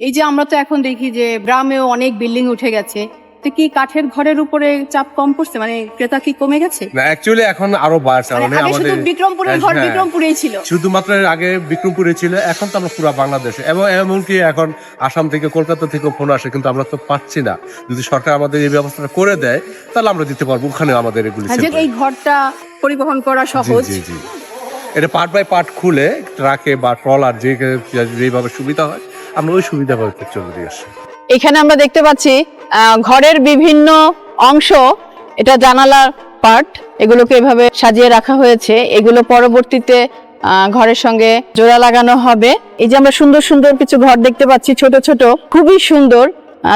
এই যে আমরা তো এখন দেখি যে গ্রামেও অনেক বিল্ডিং উঠে গেছে তো কি কাঠের ঘরের উপরে চাপ কম পড়ছে? মানে ক্রেতা কি কমে গেছে? না অ্যাকচুয়ালি এখন আরও বাড়ছে। মানে আমাদের বিক্রমপুরের ঘর হ্যাঁ। বিক্রমপুরেই ছিল। শুধুমাত্র আগে বিক্রমপুরে ছিল এখন তো আমরা পুরো বাংলাদেশে। এবং এমনকি এখন আসাম থেকে কলকাতা থেকে ফোন আসে কিন্তু আমরা তো পাচ্ছি না। যদি সরকার আমাদের এই ব্যবস্থাটা করে দেয় তাহলে আমরা দিতে পারব ওখানে আমাদের এগুলি আর এই ঘরটা পরিবহন করা সহজ। জি জি। এটা পার্ট বাই পার্ট খুলে ট্রাকে বা ট্রলার যে যেভাবে সুবিধা হয় আমরা ওই সুবিধা ভাবে দিয়ে আসি। এখানে আমরা দেখতে পাচ্ছি ঘরের বিভিন্ন অংশ, এটা জানালার পার্ট এগুলোকে এভাবে সাজিয়ে রাখা হয়েছে। এগুলো পরবর্তীতে ঘরের সঙ্গে জোড়া লাগানো হবে। এই যে আমরা সুন্দর সুন্দর কিছু ঘর দেখতে পাচ্ছি, ছোট ছোট, খুবই সুন্দর।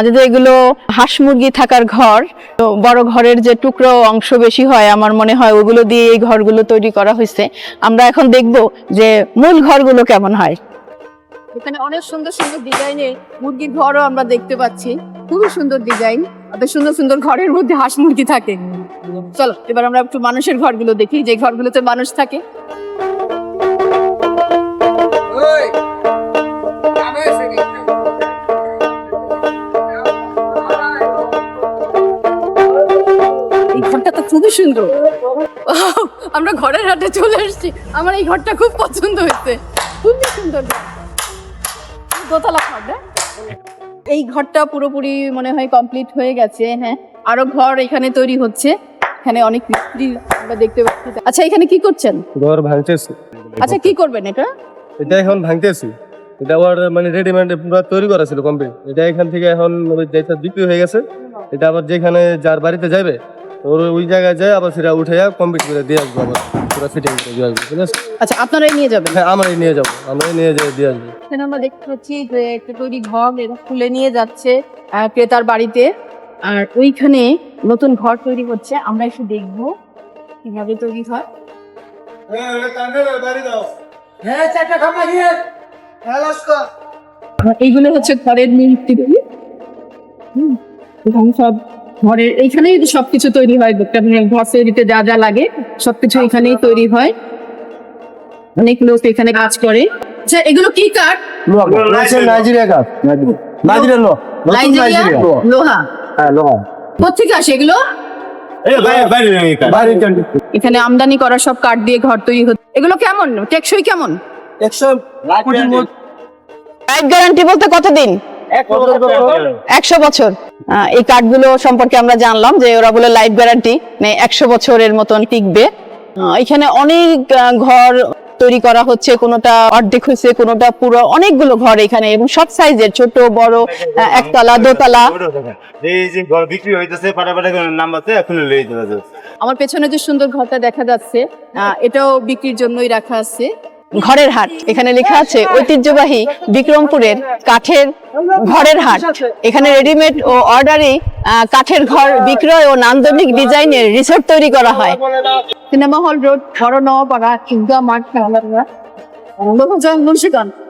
যদি এগুলো হাঁস মুরগি থাকার ঘর, তো বড় ঘরের যে টুকরো অংশ বেশি হয়, আমার মনে হয় ওগুলো দিয়ে এই ঘরগুলো তৈরি করা হয়েছে। আমরা এখন দেখব যে মূল ঘরগুলো কেমন হয়। এখানে অনেক সুন্দর সুন্দর ডিজাইনের মুরগির ঘরও আমরা দেখতে পাচ্ছি। খুবই সুন্দর ডিজাইন। এত সুন্দর সুন্দর ঘরের মধ্যে হাঁস মুরগি থাকে। চলো এবার আমরা একটু মানুষের ঘরগুলো দেখি যে ঘরগুলোতে মানুষ থাকে। ঘরটা তো খুবই সুন্দর। আমরা ঘরের হাটে চলে এসেছি। আমার এই ঘরটা খুব পছন্দ হয়েছে। খুবই সুন্দর। দোতলা ঘর না? এই ঘরটা পুরোপুরি মনে হয় কমপ্লিট হয়ে গেছে হ্যাঁ। আরও ঘর এখানে তৈরি হচ্ছে। এখানে অনেক মিস্ত্রি আমরা দেখতে পাচ্ছি। আচ্ছা এখানে কি করছেন? ঘর ভাঙতেছি। আচ্ছা কি করবেন এটা? এটা এখন ভাঙতেছি। এটা আবার মানে রেডিমেড পুরো তৈরি করা ছিল কমপ্লিট এটা এখান থেকে এখন যেটা বিক্রি হয়ে গেছে এটা আবার যেখানে যার বাড়িতে যাবে ওর ওই জায়গায় যায় আবার সেটা উঠে কমপ্লিট করে দিয়ে আসব আবার। পুরো ফিটিং করে দিয়ে আসব ঠিক আছে? আচ্ছা আপনারাই নিয়ে যাবেন? হ্যাঁ আমরাই নিয়ে যাব আমরাই নিয়ে যাই দিয়ে আসব। এখানে আমরা দেখতে পাচ্ছি যে একটা তৈরি ঘর এরা খুলে নিয়ে যাচ্ছে ক্রেতার বাড়িতে। আর ওইখানে নতুন ঘর তৈরি হচ্ছে আমরা একটু দেখব কীভাবে তৈরি হয়। এইগুলো হচ্ছে ঘরের মূর্তিগুলি হুম, সব ঘরের এইখানেই সবকিছু তৈরি হয় মানে ঘর তৈরিতে যা যা লাগে সবকিছু এখানেই তৈরি হয়। অনেক লোক এখানে কাজ করে। আচ্ছা এগুলো কি কাঠ? নাইজেরিয়া কাপ নাইজেরিয়া লো লোহা। হ্যাঁ লোহা। কোথেকে আসে এগুলো? এখানে আমদানি করা সব কাঠ দিয়ে ঘর তৈরি হচ্ছে। এগুলো কেমন? টেকসই কেমন? লাইফ গ্যারান্টি বলতে কতদিন? একশো বছর এই কার্ডগুলো সম্পর্কে আমরা জানলাম যে ওরা বলে লাইফ গ্যারান্টি মানে একশো বছরের মতন টিকবে। এখানে অনেক ঘর তৈরি করা হচ্ছে কোনোটা অর্ধেক হয়েছে কোনোটা পুরো অনেকগুলো ঘর এখানে এবং সব সাইজের ছোট বড় একতলা দোতলা। এই যে ঘর বিক্রি হইতেছে পাটাপাটা করে নাম্বারতে এখন লই আমার পেছনে যে সুন্দর ঘরটা দেখা যাচ্ছে আহ, এটাও বিক্রির জন্যই রাখা আছে। ঘরের হাট। এখানে লেখা আছে, ঐতিহ্যবাহী বিক্রমপুরের কাঠের ঘরের হাট। এখানে রেডিমেড ও অর্ডারি কাঠের ঘর বিক্রয় ও নান্দনিক ডিজাইনের রিসোর্ট তৈরি করা হয়। সিনেমা হল রোড বড় নওয়াপাড়া ইগা মাঠ